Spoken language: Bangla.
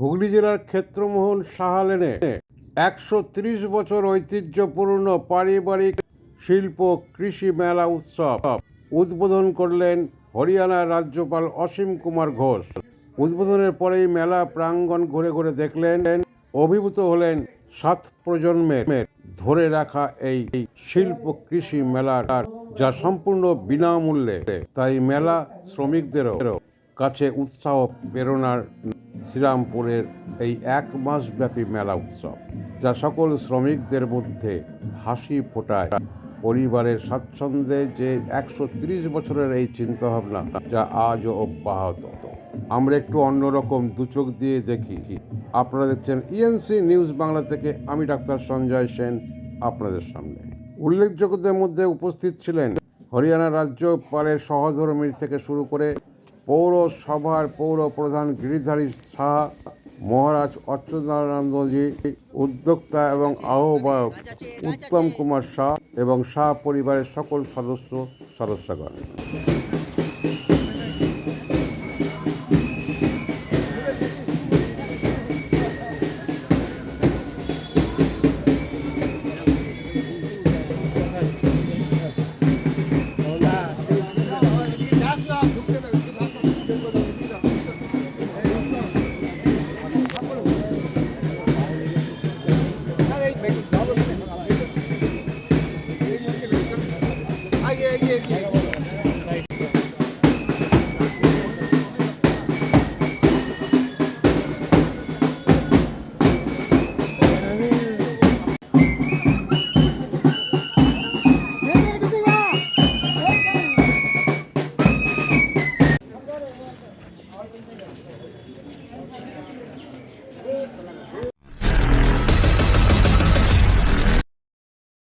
হুগলি জেলার ক্ষেত্রমোহন সাহা লেনে একশো ত্রিশ বছর ঐতিহ্যপূর্ণ পারিবারিক শিল্প কৃষি মেলা উৎসব উদ্বোধন করলেন হরিয়ানার রাজ্যপাল অসীম কুমার ঘোষ। উদ্বোধনের পরেই মেলা প্রাঙ্গণ ঘুরে ঘুরে দেখলেন, অভিভূত হলেন সাত প্রজন্মের ধরে রাখা এই শিল্প কৃষি মেলার যা সম্পূর্ণ বিনামূল্যে। তাই মেলা শ্রমিকদেরও কাছে উৎসাহ প্রেরণার শ্রীরামপুরের এই এক মাস ব্যাপী মেলা উৎসব, যা সকল শ্রমিকদের মধ্যে হাসি ফোটায়। পরিবারের স্বাচ্ছন্দ্যে যে একশো ত্রিশ বছরের এই চিন্তাভাবনা, যা আজও অব্যাহত। আমরা একটু অন্যরকম দুচোখ দিয়ে দেখি। আপনারা দেখছেন ইএনসি নিউজ বাংলা থেকে, আমি ডাক্তার সঞ্জয় সেন আপনাদের সামনে। উল্লেখযোগ্যদের মধ্যে উপস্থিত ছিলেন হরিয়ানা রাজ্যপালের সহধর্মী থেকে শুরু করে পৌরসভার পৌর প্রধান গিরিধারী শাহ মহারাজ অচ্যুতানন্দজি উদ্যোক্তা এবং আহ্বায়ক উত্তম কুমার শাহ এবং শাহ পরিবারের সকল সদস্য সদস্যগণ।